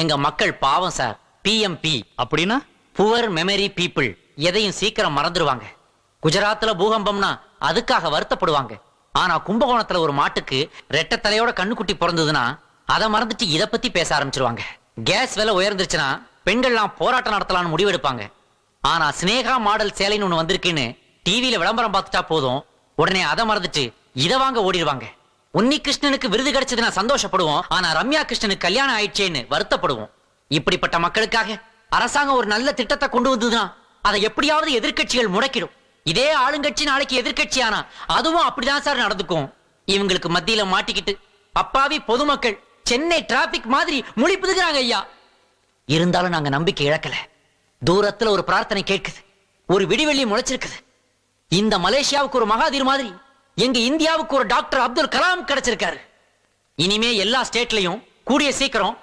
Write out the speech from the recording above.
எங்க மக்கள் பாவம் சார். பிஎம்பி அப்படின்னா? புவர் மெமரி பீப்புள் எதையும் சீக்கிரம் மறந்துடுவாங்க குஜராத்ல பூகம்பம்னா அதுக்காக வருத்தப்படுவாங்க. ஆனா கும்பகோணத்துல ஒரு மாட்டுக்கு ரெட்டை தலையோட கண்ணுக்குட்டி பிறந்ததுன்னா அதை மறந்துட்டு இத பத்தி பேச ஆரம்பிச்சிருவாங்க. கேஸ் விலை உயர்ந்துருச்சுன்னா பெண்கள்லாம் போராட்டம் நடத்தலாம்னு முடிவெடுப்பாங்க. ஆனா சினேகா மாடல் சேலைன்னு ஒண்ணு வந்திருக்குன்னு டிவியில விளம்பரம் பார்த்துட்டா போதும். உடனே அதை மறந்துட்டு இத வாங்க ஓடிடுவாங்க. உன்னி கிருஷ்ணனுக்கு விருது கிடைச்சதுன்னா சந்தோஷப்படுவோம் ஆனா ரம்யா கிருஷ்ணனுக்கு கல்யாணம் ஆயிடுச்சேன்னு வருத்தப்படுவோம். இப்படிப்பட்ட மக்களுக்காக அரசாங்கம் ஒரு நல்ல திட்டத்தை கொண்டு வந்ததுன்னா அதை எப்படியாவது எதிர்க்கட்சிகள் முடக்கிடும். இதே ஆளுங்கட்சி நாளைக்கு எதிர்க்கட்சி ஆனா அதுவும் அப்படிதான் சார் நடந்துக்கும். இவங்களுக்கு மத்தியில மாட்டிக்கிட்டு அப்பாவி பொதுமக்கள் சென்னை டிராபிக் மாதிரி முழிப்புதுகிறாங்க ஐயா. இருந்தாலும் நாங்க நம்பிக்கை இழக்கல. தூரத்துல ஒரு பிரார்த்தனை கேட்குது. ஒரு விடிவெள்ளி முளைச்சிருக்குது. இந்த மலேசியாவுக்கு ஒரு மகாதீர் மாதிரி எங்க இந்தியாவுக்கு ஒரு டாக்டர் அப்துல் கலாம் கிடைச்சிருக்காரு. இனிமே எல்லா ஸ்டேட்லயும் கூடிய சீக்கிரம்